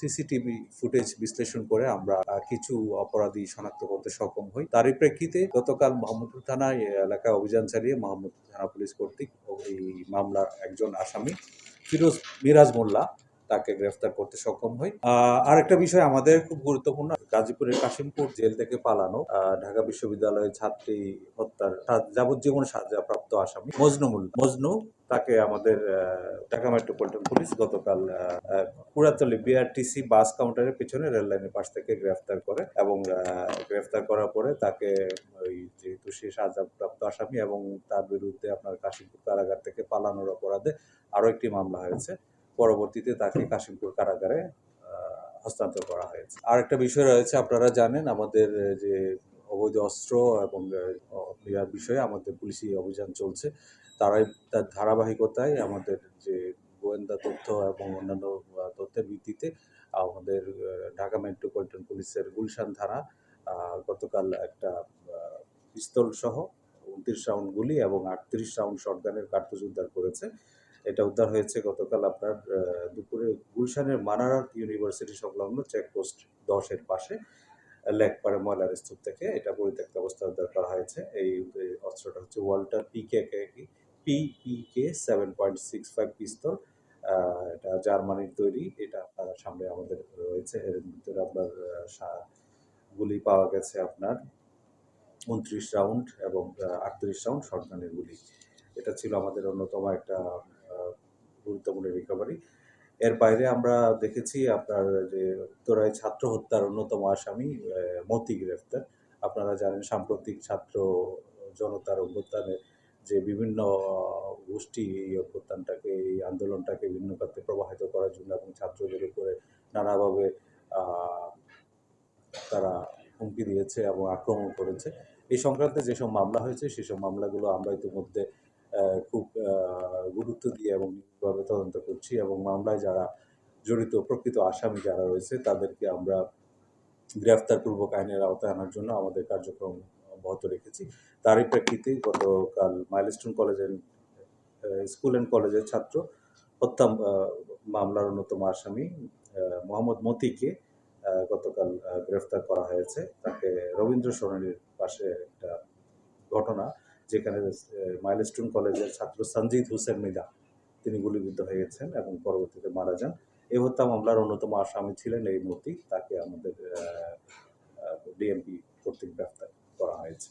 CCTV footage বিশ্লেষণ করে আমরা কিছু অপরাধী শনাক্ত করতে সক্ষম হই। তারই প্রেক্ষিতে গতকাল মোহাম্মদপুর থানায় এলাকায় অভিযান চালিয়ে মোহাম্মদপুর থানা পুলিশ কর্তৃক এই মামলার একজন আসামি ফিরোজ মিরাজ মোল্লা তাকে গ্রেফতার করতে সক্ষম হই। আহ, আরেকটা বিষয় আমাদের খুব গুরুত্বপূর্ণ গাজীপুরের কাশিমপুর জেল থেকে পালানো ঢাকা বিশ্ববিদ্যালয়ের ছাত্রী হত্যার যাবজ্জীবন সাজাপ্রাপ্ত আসামি মজনু মোল্লা মজনু তাকে আমাদের ঢাকা মেট্রোপলিটন পুলিশ গতকাল কুড়াতলি বিআরটিসি বাস কাউন্টারের পিছনে রেল লাইনের পাশ থেকে গ্রেফতার করে এবং গ্রেফতার করার পরে তাকে ওই যেহেতু সে সাজাপ্রাপ্ত আসামি এবং তার বিরুদ্ধে আপনার কাশিমপুর কারাগার থেকে পালানোর অপরাধে আরও একটি মামলা হয়েছে। পরবর্তীতে তাকে কাশিমপুর কারাগারে হস্তান্তর করা হয়েছে। আরেকটা বিষয় রয়েছে, আপনারা জানেন আমাদের যে অবৈধ অস্ত্র এবং ইয়ার বিষয়ে আমাদের পুলিশি অভিযান চলছে। তারাই, তার ধারাবাহিকতায় আমাদের যে গোয়েন্দা তথ্য এবং অন্যান্য তথ্যের ভিত্তিতে আমাদের ঢাকা মেট্রোপলিটন পুলিশের গুলশান থানা গতকাল একটা পিস্তল সহ উনত্রিশ রাউন্ড গুলি এবং আটত্রিশ রাউন্ড শটগানের কার্তুজ উদ্ধার করেছে। এটা উদ্ধার হয়েছে গতকাল আপনার দুপুরে গুলশানের মানারাত ইউনিভার্সিটি সংলগ্ন চেকপোস্ট দশের পাশে। লেকপাড়ে ময়লার স্তূপ থেকে, এটা পরিত্যক্ত অবস্থায় উদ্ধার করা হয়েছে। এই অস্ত্রটা হচ্ছে Walther PK K seven point six five pistol এটা জার্মানির তৈরি। এটা আপনার সামনে আমাদের রয়েছে। এর ভিতরে আপনার গুলি পাওয়া গেছে আপনার উনত্রিশ রাউন্ড এবং আটত্রিশ রাউন্ড শটগানের গুলি। এটা ছিল আমাদের অন্যতম একটা গুরুত্বপূর্ণ রিকভারি এর বাইরে আমরা দেখেছি আপনার যে উত্তরায় ছাত্র হত্যার অন্যতম আসামি মতি গ্রেফতার। আপনারা জানেন সাম্প্রতিক ছাত্র জনতার অভ্যুত্থানে যে বিভিন্ন গোষ্ঠী এই অভ্যুত্থানটাকে, এই আন্দোলনটাকে ভিন্ন খাতে প্রবাহিত করার জন্য এবং ছাত্রদের উপরে নানাভাবে তারা হুমকি দিয়েছে এবং আক্রমণ করেছে। এই সংক্রান্তে যেসব মামলা হয়েছে, সেসব মামলাগুলো আমরা ইতিমধ্যে খুব গুরুত্ব দিয়ে এবং নিয়মিতভাবে তদন্ত করছি এবং মামলায় যারা জড়িত প্রকৃত আসামি যারা রয়েছে, তাদেরকে আমরা গ্রেফতারপূর্বক আইনের আওতায় আনার জন্য আমাদের কার্যক্রম অব্যাহত রেখেছি। তারই প্রেক্ষিতে গতকাল মাইলস্টোন কলেজের স্কুল অ্যান্ড কলেজের ছাত্র হত্যা মামলার অন্যতম আসামি মোহাম্মদ মতিকে গতকাল গ্রেফতার করা হয়েছে। তাকে রবীন্দ্র সরণির পাশে একটা ঘটনা যেখানে মাইলস্টোন কলেজের ছাত্র সঞ্জিত হোসেন মিদা, তিনি গুলিবিদ্ধ হয়ে গেছেন এবং পরবর্তীতে মারা যান। এই হত্যা মামলার অন্যতম আসামি ছিলেন এই মতি, তাকে আমাদের ডিএমপি কর্তৃক গ্রেফতার করা হয়েছে।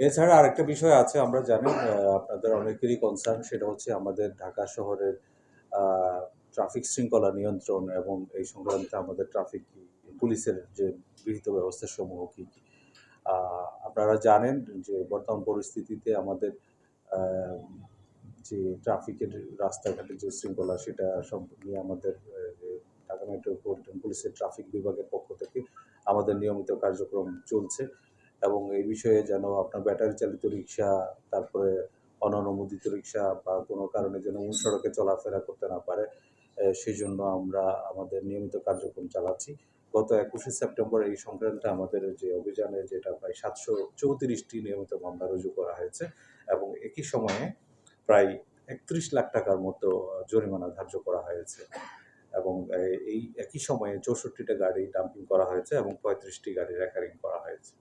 এছাড়া আরেকটা বিষয় আছে, আমরা জানি আপনাদের অনেকেরই কনসার্ন সেটা হচ্ছে আমাদের ঢাকা শহরের ট্রাফিক শৃঙ্খলা নিয়ন্ত্রণ এবং এই সংক্রান্তে আমাদের ট্রাফিক পুলিশের যে গৃহীত ব্যবস্থা সমূহ কী আপনারা জানেন যে বর্তমান পরিস্থিতিতে আমাদের যে ট্রাফিকের রাস্তাঘাটে যে শৃঙ্খলা সেটা নিয়ে আমাদের ঢাকা মেট্রোপলিটন পুলিশের ট্রাফিক বিভাগের পক্ষ থেকে আমাদের নিয়মিত কার্যক্রম চলছে এবং এই বিষয়ে যেন আপনার ব্যাটারি চালিত রিক্সা, তারপরে অননুমোদিত রিক্সা বা কোনো কারণে যেন সড়কে চলাফেরা করতে না পারে সেই জন্য আমরা আমাদের নিয়মিত কার্যক্রম চালাচ্ছি। গত একুশে সেপ্টেম্বর এই সংক্রান্ত আমাদের যে অভিযানে যেটা প্রায় সাতশো চৌত্রিশটি নিয়মিত মামলা রুজু করা হয়েছে এবং একই সময়ে প্রায় একত্রিশ লাখ টাকার মতো জরিমানা ধার্য করা হয়েছে। এবং এই একই সময়ে চৌষট্টিটা গাড়ি ডাম্পিং করা হয়েছে এবং পঁয়ত্রিশটি গাড়ি রেকারিং করা হয়েছে।